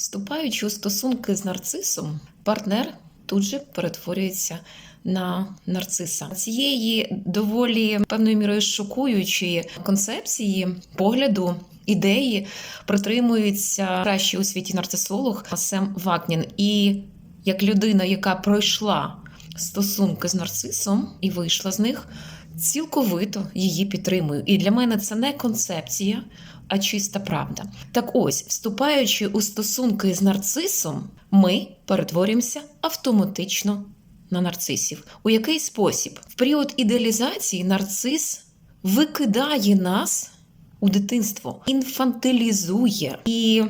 Вступаючи у стосунки з нарцисом, партнер тут же перетворюється на нарциса. Цієї доволі певною мірою шокуючої концепції погляду. Ідеї притримується кращий у світі нарцисолог Сем Вакнін. І як людина, яка пройшла стосунки з нарцисом і вийшла з них, цілковито її підтримую. І для мене це не концепція, а чиста правда. Так ось, вступаючи у стосунки з нарцисом, ми перетворюємося автоматично на нарцисів. У який спосіб? В період ідеалізації нарцис викидає нас у дитинство, інфантилізує і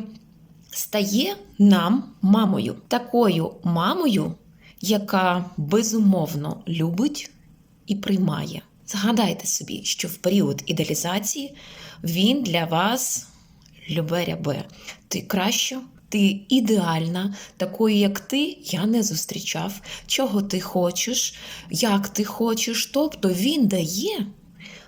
стає нам мамою, такою мамою, яка безумовно любить і приймає. Згадайте собі, що в період ідеалізації він для вас любе рябе. Ти краща, ти ідеальна, такої, як ти, я не зустрічав. Чого ти хочеш, як ти хочеш. Тобто він дає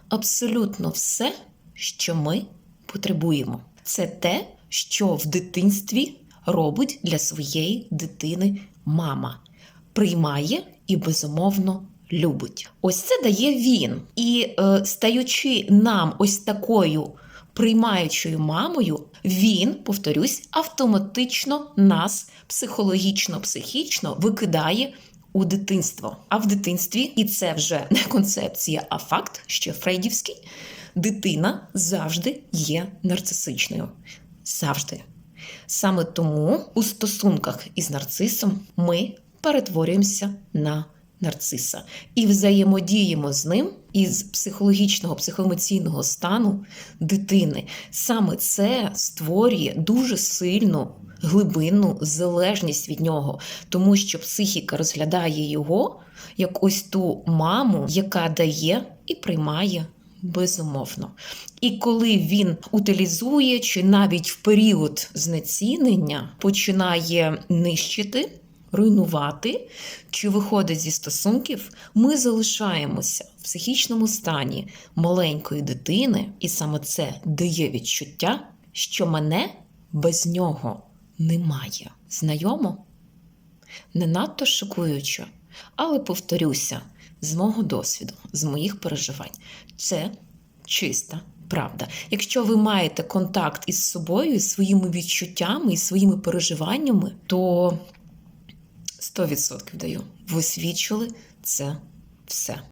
абсолютно все, що ми потребуємо. Це те, що в дитинстві робить для своєї дитини мама. Приймає і безумовно любить. Ось це дає він. І е, стаючи нам ось такою приймаючою мамою, він, повторюсь, автоматично нас психологічно, психічно викидає у дитинство. А в дитинстві, і це вже не концепція, а факт, ще фрейдівський, дитина завжди є нарцисичною. Завжди. Саме тому у стосунках із нарцисом ми перетворюємося на нарциса і взаємодіємо з ним із психологічного, психоемоційного стану дитини. Саме це створює дуже сильну глибинну залежність від нього, тому що психіка розглядає його як ось ту маму, яка дає і приймає. Безумовно. І коли він утилізує, чи навіть в період знецінення починає нищити, руйнувати, чи виходить зі стосунків, ми залишаємося в психічному стані маленької дитини, і саме це дає відчуття, що мене без нього немає. Знайомо? Не надто шокуюче, але повторюся, з мого досвіду, з моїх переживань, це чиста правда. Якщо ви маєте контакт із собою, із своїми відчуттями, із своїми переживаннями, то 100% даю, ви свідчили це все.